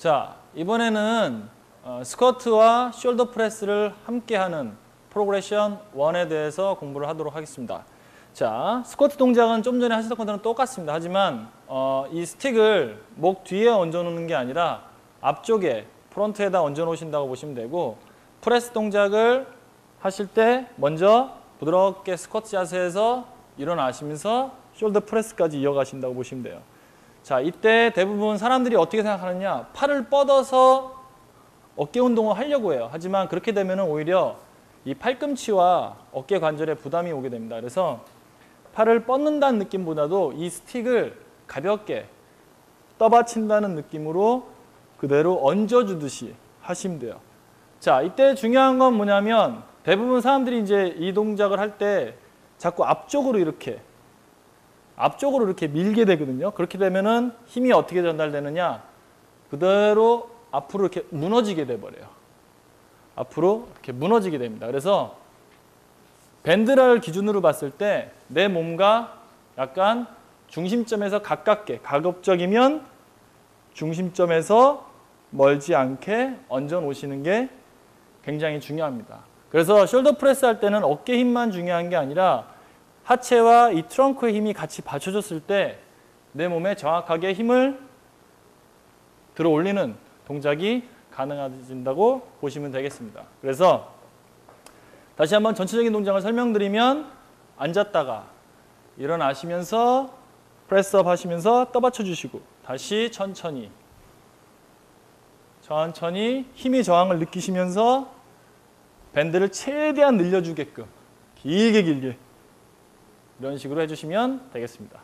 자, 이번에는 어, 스쿼트와 숄더 프레스를 함께 하는 프로그레션 1에 대해서 공부를 하도록 하겠습니다. 자, 스쿼트 동작은 좀 전에 하셨던 것들은 똑같습니다. 하지만 어, 이 스틱을 목 뒤에 얹어 놓는 게 아니라 앞쪽에 프론트에다 얹어 놓으신다고 보시면 되고 프레스 동작을 하실 때 먼저 부드럽게 스쿼트 자세에서 일어나시면서 숄더 프레스까지 이어가신다고 보시면 돼요. 자, 이때 대부분 사람들이 어떻게 생각하느냐? 팔을 뻗어서 어깨 운동을 하려고 해요. 하지만 그렇게 되면 오히려 이 팔꿈치와 어깨 관절에 부담이 오게 됩니다. 그래서 팔을 뻗는다는 느낌보다도 이 스틱을 가볍게 떠받친다는 느낌으로 그대로 얹어주듯이 하시면 돼요. 자, 이때 중요한 건 뭐냐면 대부분 사람들이 이제 이 동작을 할 때 자꾸 앞쪽으로 이렇게 앞쪽으로 이렇게 밀게 되거든요. 그렇게 되면은 힘이 어떻게 전달되느냐? 그대로 앞으로 이렇게 무너지게 돼 버려요. 앞으로 이렇게 무너지게 됩니다. 그래서 밴드라를 기준으로 봤을 때 내 몸과 약간 중심점에서 가깝게 가급적이면 중심점에서 멀지 않게 얹어 놓으시는 게 굉장히 중요합니다. 그래서 숄더 프레스 할 때는 어깨 힘만 중요한 게 아니라 하체와 이 트렁크의 힘이 같이 받쳐줬을 때 내 몸에 정확하게 힘을 들어 올리는 동작이 가능해진다고 보시면 되겠습니다. 그래서 다시 한번 전체적인 동작을 설명드리면 앉았다가 일어나시면서 프레스업 하시면서 떠받쳐 주시고 다시 천천히 천천히 힘의 저항을 느끼시면서 밴드를 최대한 늘려주게끔 길게 길게 이런 식으로 해주시면 되겠습니다.